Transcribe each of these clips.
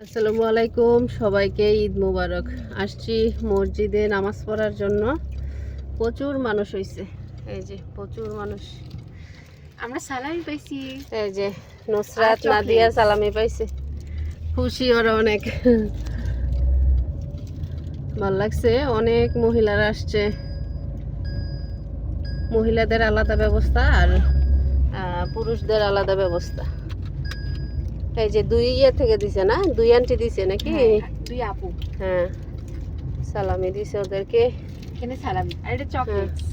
আসসালামু আলাইকুম সবাইকে ঈদ মোবারক। আসছি মসজিদে নামাজ পড়ার জন্য। প্রচুর মানুষ হয়েছে এই যে প্রচুর মানুষ। আমরা সালামি পাইছি। এই যে নুসরাত নাদিয়া। সালামি পাইছে। খুশি ওরা অনেক। ভালো লাগছে অনেক মহিলারা আসছে। মহিলাদের আলাদা ব্যবস্থা আর পুরুষদের আলাদা ব্যবস্থা। এই যে দুই ইয়ে থেকে দিছে না? দুই আন্টি দিছে নাকি? হ্যাঁ, দুই আপু। হ্যাঁ সালামি দিছে ওদেরকে। এখানে সালামি আর এটা চকলেটস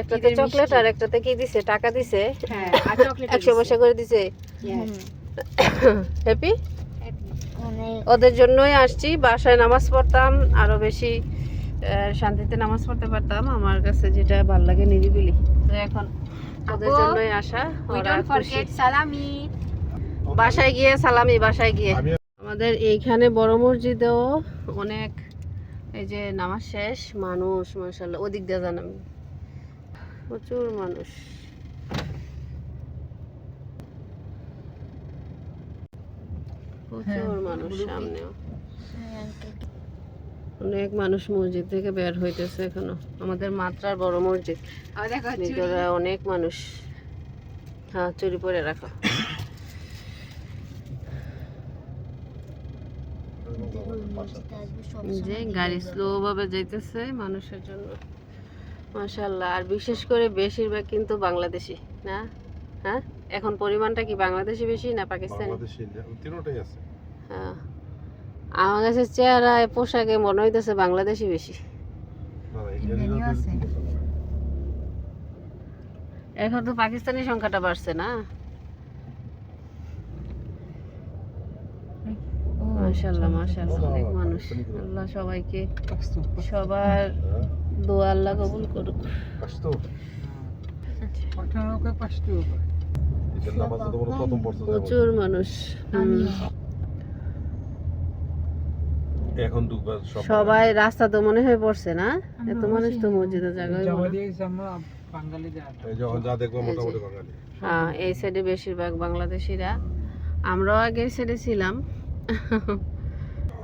একটাতে চকলেট আর একটাতে কি দিছে? টাকা দিছে। হ্যাঁ আর চকলেট একশো পয়সা করে দিছে। হ্যাপি ওদের জন্যই আসছি বাসায় নামাজ পড়তাম আরও বেশি শান্তিতে নামাজ পড়তে পারতাম। আমার কাছে যেটা ভালো লাগে নিরিবিলি। তো এখন ওদের জন্যই আসা ওরা ফরগেট সালামি। বাসায় গিয়ে সালামি বাসায় গিয়ে। আমাদের এইখানে বড় মসজিদেও অনেক এই যে নামাজ শেষ মানুষ মাসাল্লাহ ওদিক দিয়ে যান আমি। প্রচুর মানুষ। প্রচুর মানুষ সামনেও। অনেক মানুষ মসজিদ থেকে বের হইতেছে এখনও। আমাদের মাত্রার বড় মসজিদ। অনেক মানুষ। হ্যাঁ চুরি পরে রাখো। যে গাড়ি স্লো ভাবে যাইতেছে মানুষের জন্য। মাশাল্লাহ আর বিশেষ করে বেশিরভাগ কিন্তু বাংলাদেশি না? হ্যাঁ? এখন পরিমাণটা কি বাংলাদেশি বেশি না পাকিস্তানি? বাংলাদেশি আছে। হ্যাঁ। আমার কাছে চেহারায় পোশাকে মনে হইতেছে বাংলাদেশি বেশি। এখন তো পাকিস্তানি সংখ্যাটা বাড়ছে না? মাশাল্লাহ মাশাল্লাহ অনেক মানুষ। আল্লাহ সবাইকে সবার দোয়া আল্লাহ কবুল করুক। যাব। প্রচুর মানুষ। এখন সবাই রাস্তা তো মনে হয়ে পড়ছে না? এত মানুষ তো মসজিদে জায়গায় হ্যাঁ। এই সাইডে বেশিরভাগ বাংলাদেশিরা। আমরাও আগে এই সাইডে ছিলাম।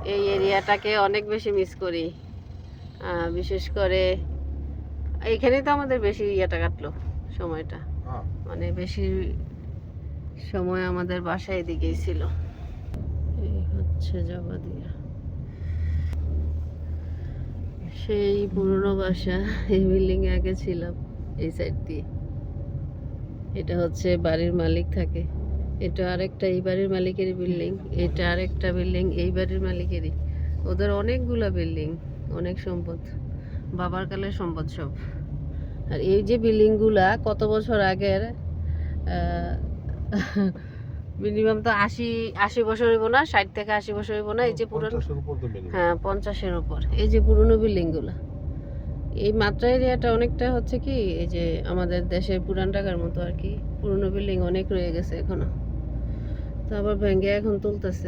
এই এরিয়াটাকে অনেক বেশি মিস করি। বিশেষ করে এইখানেই তো আমাদের বেশি ইয়েটা কাটলো সময়টা। হ্যাঁ। মানে বেশি সময় আমাদের বাসায় এদিকেই ছিল। এই হচ্ছে জবাদিয়া সেই পুরনো বাসা এই বিল্ডিং আগে ছিলাম এই সাইড দিয়ে। এটা হচ্ছে বাড়ির মালিক থাকে। এটা আরেকটা এই বাড়ির মালিকেরই বিল্ডিং এটা আরেকটা বিল্ডিং এই বাড়ির মালিকেরই। ওদের অনেকগুলা বিল্ডিং অনেক সম্পদ বাবার কালের সম্পদ সব। আর এই যে বিল্ডিংগুলা কত বছর আগের মিনিমাম তো আশি আশি বছর হইব না ষাট থেকে আশি বছর হইব না এই যে পুরনো। হ্যাঁ পঞ্চাশের উপর। এই যে পুরনো বিল্ডিংগুলো। এই মাত্রা এরিয়াটা অনেকটা হচ্ছে কি এই যে আমাদের দেশের পুরান ঢাকার মতো আর কি পুরনো বিল্ডিং অনেক রয়ে গেছে এখনও। তো আবার ভেঙে এখন তুলতেছে